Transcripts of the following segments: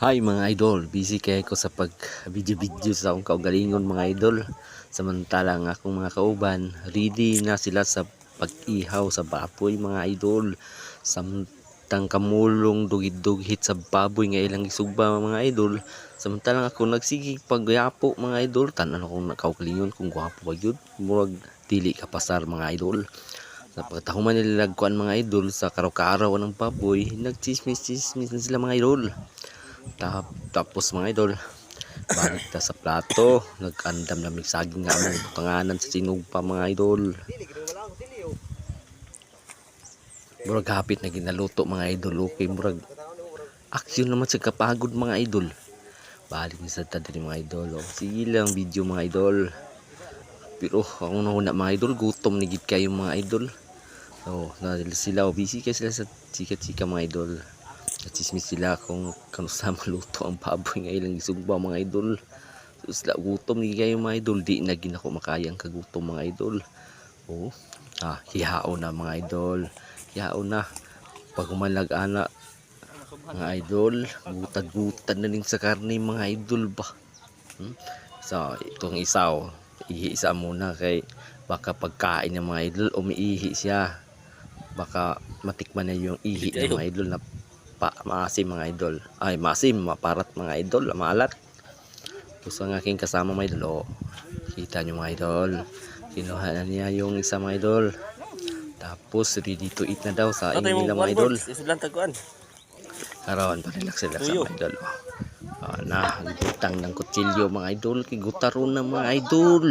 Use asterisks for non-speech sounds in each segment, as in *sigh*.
Hi mga idol, busy kaya ko sa pag video video sa akong kaugalingon mga idol. Samantalang akong mga kauban, ready na sila sa pag-ihaw sa baboy mga idol. Samtang kamulong dugid-dugit sa baboy nga ilang isugba mga idol. Samantalang ako nagsigig pagyapo mga idol, tanan akong nakaugalingon kung gwapo ba yun. Murag dili ka pasar mga idol. Sa pagtahuman nila nagkuan mga idol sa karaw-karaw ng baboy, nagchismis-chismis na sila mga idol. Tap, tapos mga idol, balik ta sa plato, nag-andam na saging nga among butanganan sa sinog pa mga idol. Murag hapit na ginaluto mga idol, okay, murag aksyon naman sa kapagod mga idol. Balik ni sa tadri mga idol, oh. sige lang video mga idol. Pero ako na mga idol, gutom ni gid kayo mga idol. So, na sila, oh, busy kayo sila sa chika-chika mga idol. Natsismis sila kung kano sa maluto ang baboy nga ilang isugba mga idol. So, sila gutom ni kayo mga idol. Di na gin ako makayang kagutom mga idol. Oh, ah, hihao na mga idol. Hihao na. Pag umalag ana mga idol, gutad-gutad na rin sa karne mga idol ba. Hmm? So, itong isaw, ihi-isa muna kay baka pagkain ng mga idol, umiihi siya. Baka matikman na yung ihi ng mga idol na pa, maasim mga idol. Ay, maasim, maparat mga idol, maalat. Gusto ang aking kasama mga idol. Oh, kita nyo mga idol. Kinuha na niya yung isa mga idol. Tapos, ready to eat na daw sa inyo nila mga idol. Parilak sila sa mga idol. Oh. Ah, na, gutang ng kutsilyo mga idol. Kigutaron ng mga idol.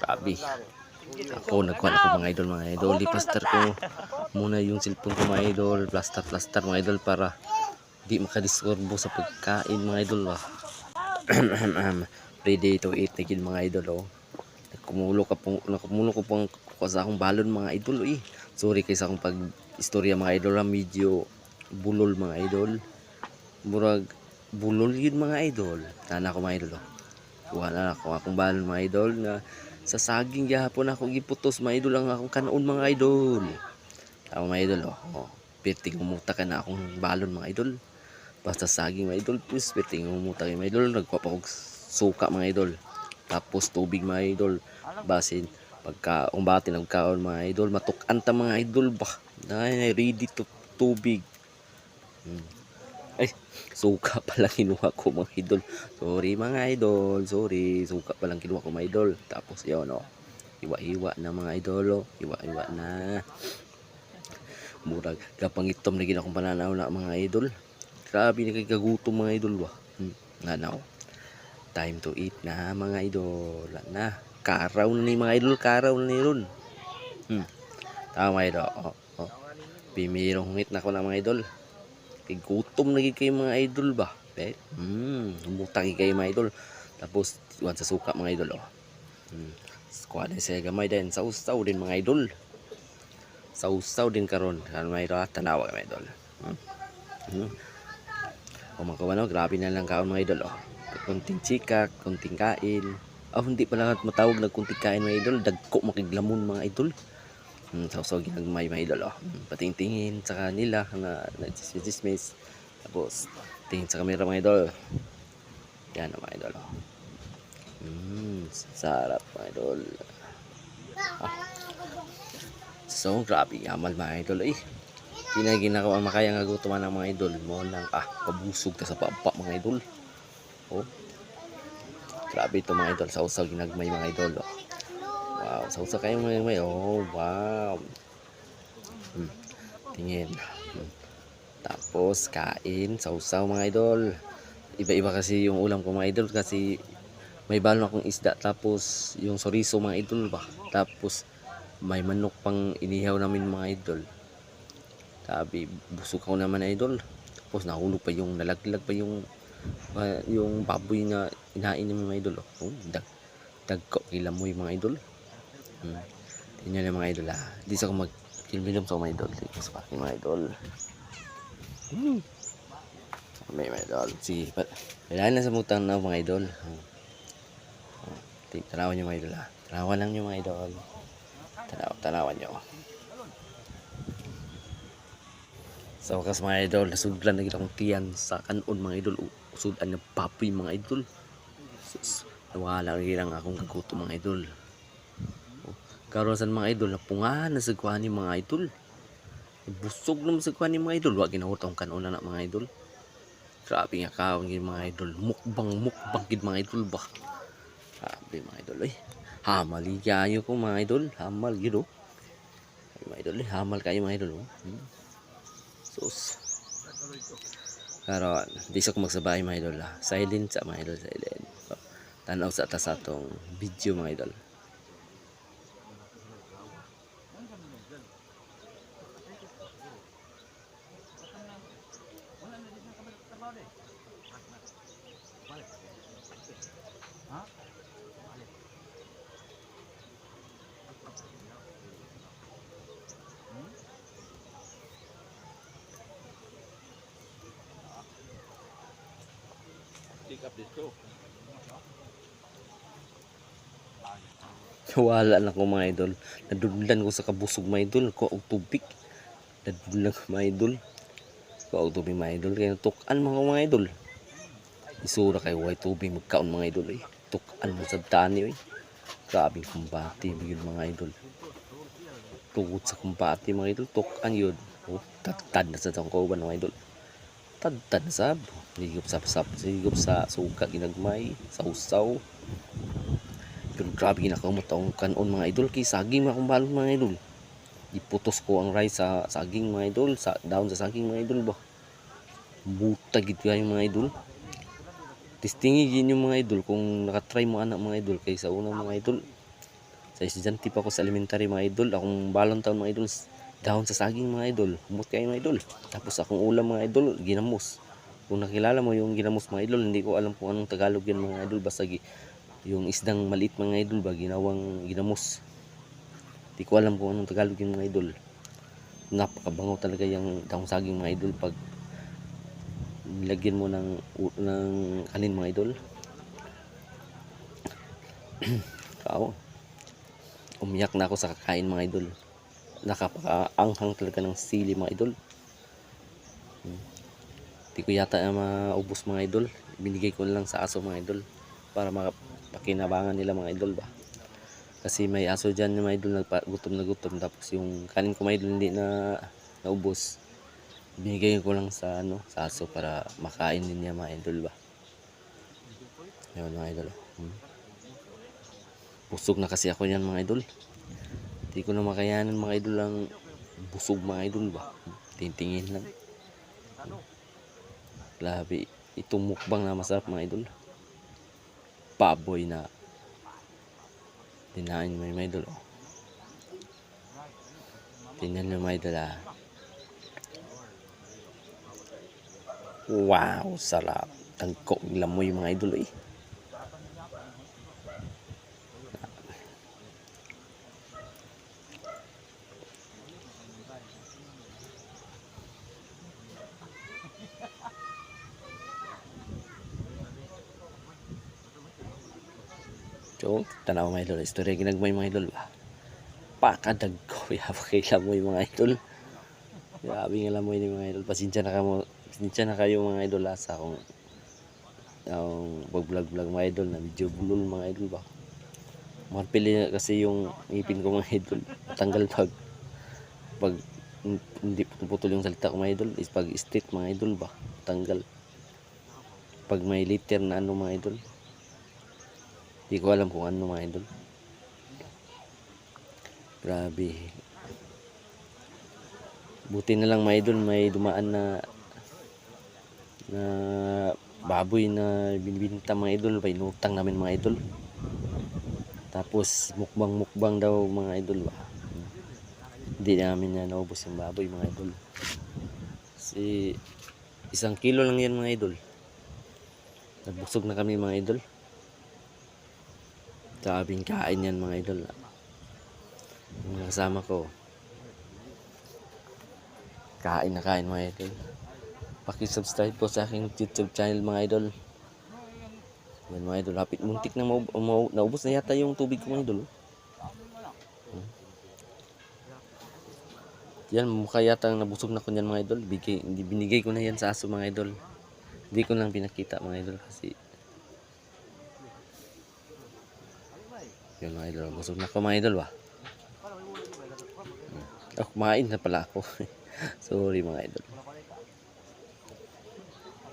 Grabe. Ako, nagkuhan ako mga idol, mga idol. Liplaster ko muna yung cellphone ko mga idol. Plaster, plaster mga idol para di makadisturbo sa pagkain mga idol. Ah. *clears throat* Ready to eat na mga idol. Oh. Nakumulo ka pong, nakumulo ko pong sa akong balon mga idol. Eh. Sorry kaysa akong pag istorya mga idol. ah, Medyo bulol mga idol. Murag bulol yun mga idol. Tana ko mga idol. Oh. Kuha na ako akong balon mga idol na sa saging gihapon ako giputos mga idol ang akong kanaon mga idol. Tama mga idol oh. oh. Perting umuta ka na akong balon mga idol. Basta saging mga idol, please perting umuta kayo mga idol. Nagkuha pa akong suka mga idol. Tapos tubig mga idol. Basin pagka umbati ng kaon mga idol, matukan ta mga idol ba. Dahil ready to tubig. Hmm. Ay, suka *laughs* pa lang kinuha ko mga idol. Sorry mga idol, sorry. Suka pa lang kinuha ko mga idol. Tapos yun oh. Iwa-iwa na mga idol oh. Iwa-iwa na. Murag kapangitom na ginakong pananaw na mga idol. Grabe na kay kagutom mga idol ba. Hmm. Nga na oh. Time to eat na mga idol. Na. Karaw na ni mga idol. Karaw na ni ron. Hmm. Tama idol. Oh, oh. Pimirong hungit na ko na mga idol. Kay gutom lagi kayo mga idol ba? Eh, hmm, humutang kayo mga idol. Tapos, iwan sa suka mga idol. Oh. Hmm. Kuha din siya gamay din. Sausaw din mga idol. Sausaw din karon. Mga idol. ah, Tanawa mga idol. Hmm. Hmm. O grabe na lang kaon mga idol. Oh. Kunting chika, kunting kain. Oh, hindi pala matawag na kunting kain mga idol. Dagko makiglamon mga idol. Hmm, sausaw ginagmay mga idol. Oh. Hmm, patingtingin sa kanila na nagchismis Tapos, tingin sa camera mga idol. Yan oh, mga idol. Oh. Hmm, sarap mga idol. Ah. So, grabe yamal mga idol. Eh, ang makaya nga gutuman ng mga idol mo nang ah, kabusog ta sa papa mga idol. Oh. Grabe ito mga idol. Sausaw ginagmay mga idol. Oh. Wow, sausaw kayo mga may. Oh, wow. Hmm. Tingin. Hmm. Tapos kain, sausaw mga idol. Iba-iba kasi yung ulam ko mga idol kasi may balon akong isda tapos yung soriso mga idol ba. Tapos may manok pang inihaw namin mga idol. Sabi, busog ako naman idol. Tapos nahulog pa yung nalaglag pa yung ah, yung baboy na inain ng mga idol. Oh, dag dagko kila mo yung mga idol. Hmm. Tingnan yung mga idol ah. Di sa ako mag film sa mga idol. Dito sa aking mga idol. Hmm. May mga idol. Sige, pa. Kailangan na sa mutang na mga idol. Hmm. Ting- Tanawan nyo mga idol ah. Tanawan lang nyo mga idol. Tanaw, tanawan nyo. Sa wakas mga idol, nasudlan na akong tiyan sa kanon mga idol. Usudan na papoy mga idol. Sus, nawala na lang akong kaguto mga idol. Oh, Karon sa mga idol, napungahan na sa kuha ni mga idol. Busog naman sa kuha ni mga idol. Wag ginawat ang kanon na mga idol. Grabe nga kaon mga idol. Mukbang, mukbang gid mga idol ba. Grabe mga idol eh. Hamal kayo ko mga idol. Hamal gid oh. Ay, Mga idol eh. Hamal kayo mga idol oh. Hmm. Sus. Karon, di sa magsabay mga idol ha. Silent sa mga idol, silent. So, tanaw sa atas atong video mga idol. Pick up too. *laughs* Wala na ko mga idol. Nadudlan ko sa kabusog mga idol. Ko og tubig. Nadudlan ko mga idol. Ko og tubig mga idol. Kaya tukan mga mga idol. Isura kay way tubig magkaon mga idol eh. Tukan mo sa tani eh. Grabe kumbati bigyan mga idol. Tugod sa kumbati mga idol. Tukan yun. Oh, tatad na sa tangkoban mga idol. Tad-tad na sab. Sigop sa sap. Sigop sa suka ginagmay. Sa usaw. Pero grabe ginakamot ang kanon mga idol kay saging mga kumbalon mga idol. Iputos ko ang rice sa saging mga idol, sa down sa saging mga idol ba. Buta gid kayo mga idol. Tistingi gid yung mga idol kung nakatry mo anak mga idol kay sa una mga idol. Sa estudyante pa ako sa elementary mga idol, akong balon taon mga idol down sa saging mga idol. Humot kayo mga idol. Tapos akong ulam mga idol, ginamos. Kung nakilala mo yung ginamos mga idol, hindi ko alam kung anong Tagalog yan mga idol. Basta yung isdang maliit mga idol ba ginawang ginamos di ko alam kung anong Tagalog yung mga idol napakabango talaga yung daong saging mga idol pag nilagyan mo ng ng kanin mga idol *clears throat* kao umiyak na ako sa kakain mga idol nakapakaanghang talaga ng sili mga idol. Hmm. di ko yata na maubos mga idol. Binigay ko lang sa aso mga idol para makapakinabangan nila mga idol ba? Kasi may aso dyan yung mga idol nagpagutom na gutom. Tapos yung kanin ko mga idol hindi na naubos. Binigay ko lang sa ano sa aso para makain din niya mga idol ba? Yun mga idol. Hmm. busog na kasi ako yan mga idol hindi ko na makayanan mga idol ang busog mga idol ba? Tintingin lang. Grabe itong mukbang na masarap mga idol. Baboy na. Dinain mo yung mga idol oh. tingnan nyo mga idol ah. Wow sarap. Tagkok lamoy mga idol eh So, tanaw mga idol. Istorya ginagmay mga idol ba? Pakadag ko. *laughs* Yaba kay lamoy mga idol. Grabe nga lamoy ni mga idol. Pasensya na kayo, pasensya na kayo mga idol ha, sa akong yung pag-vlog-vlog mga idol na medyo bulol mga idol ba. Marpili kasi yung ngipin ko mga idol. Tanggal pag pag hindi putol yung salita ko mga idol is pag straight mga idol ba. Tanggal. Pag may liter na ano mga idol. Hindi ko alam kung ano mga idol. Grabe. Buti na lang mga idol may dumaan na na baboy na binibinta mga idol. May inutang namin mga idol. Tapos mukbang mukbang daw mga idol ba. Hindi namin na naubos yung baboy mga idol. Kasi isang kilo lang yan mga idol. Nagbusog na kami mga idol. Sabing kain yan mga idol. Yung kasama ko. Kain na kain mga idol. Paki-subscribe po sa aking YouTube channel mga idol. Yan mga idol. Hapit muntik na maub- mau- naubos na yata yung tubig ko mga idol. Yan, mukha yata nabusog na ko niyan mga idol. Bigay, binigay ko na yan sa aso mga idol. Hindi ko lang pinakita mga idol kasi yun mga idol. Busog na ko mga idol ba? Oh, kumain na pala ako. *laughs* Sorry mga idol.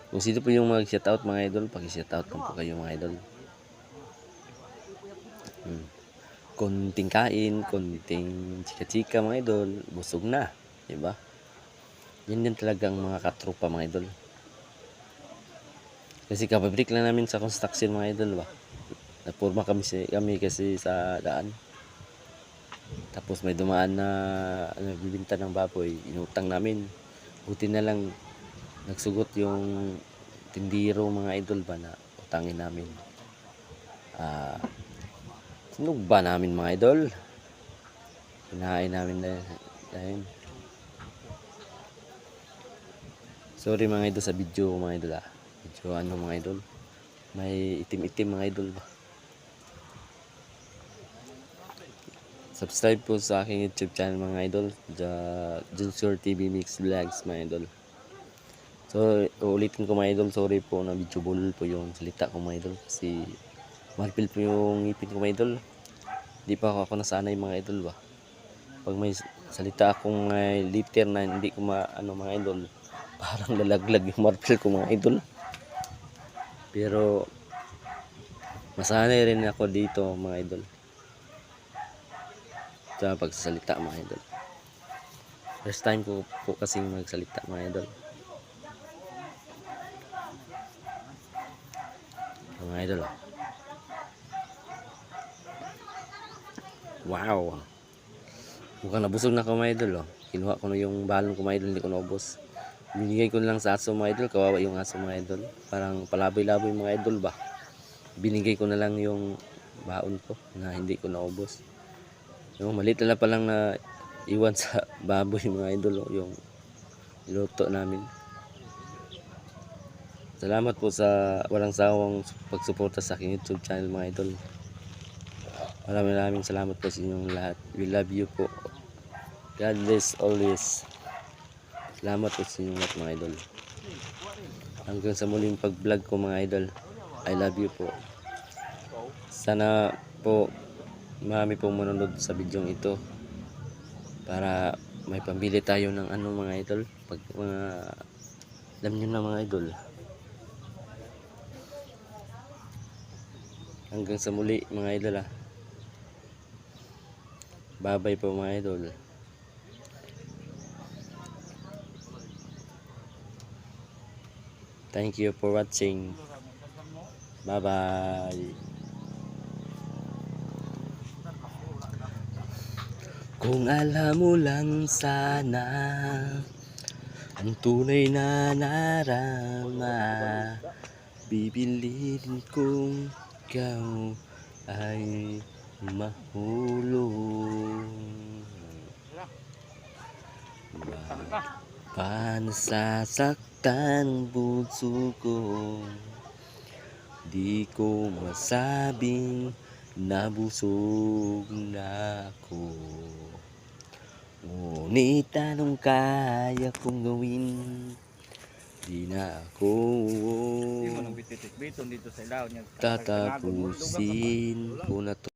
Kung sino po yung mag-shoutout mga idol, pag-shoutout lang po kayo mga idol. Hmm. Konting kain, konting chika-chika mga idol, busog na, di ba? Yan din talagang mga katropa mga idol. Kasi kapabrik lang namin sa construction mga idol ba. Napurma kami, si, kami kasi sa daan. Tapos may dumaan na ano, bibinta ng baboy, inutang namin. Buti na lang nagsugot yung tindiro mga idol ba na utangin namin. Ah, sinog ba namin mga idol? Kinain namin na dahil. Sorry mga idol sa video mga idol ah. Video ano mga idol. May itim-itim mga idol ba. Subscribe po sa aking YouTube channel mga idol. The Junsur TV Mix Vlogs mga idol. So, uulitin ko mga idol. Sorry po na video bulol po yung salita ko mga idol. Kasi malpil po yung ngipin ko mga idol. Hindi pa ako, ako nasanay mga idol ba. Pag may salita akong may liter na hindi ko ma, ano mga idol, *laughs* parang lalaglag yung marpil ko mga idol. Pero, masanay rin ako dito mga idol. Sa pagsasalita mga idol. First time ko po kasing magsalita mga idol. Mga idol ah. Wow. Mukhang nabusog na ako mga idol oh. Kinuha ko na yung balon ko mga idol, hindi ko naubos. Binigay ko lang sa aso mga idol, kawawa yung aso mga idol. Parang palaboy-laboy mga idol ba. Binigay ko na lang yung baon ko na hindi ko naubos. Yung maliit na lang pa lang na iwan sa *laughs* baboy mga idol oh, yung niluto namin. Salamat po sa walang sawang pagsuporta sa aking YouTube channel mga idol. Maraming maraming salamat po sa inyong lahat. We love you po. God bless always. Salamat po sa inyong lahat mga idol. Hanggang sa muling pag-vlog ko mga idol. I love you po. Sana po marami pong manonood sa video ito para may pambili tayo ng ano mga idol. Pag mga alam nyo na mga idol. Hanggang sa muli mga idol ah. Babay po mga idol. Thank you for watching. Bye bye Kung alam mo lang sana ang tunay na narama, bibilin kong ikaw ay mahulog. Paano sasaktan ang puso ko? Di ko masabing nabusog na ako. Ngunit anong kaya kong gawin? Di na ako Hindi mo nang bititik biton dito sa ilaw niya. tatapusin ko na to.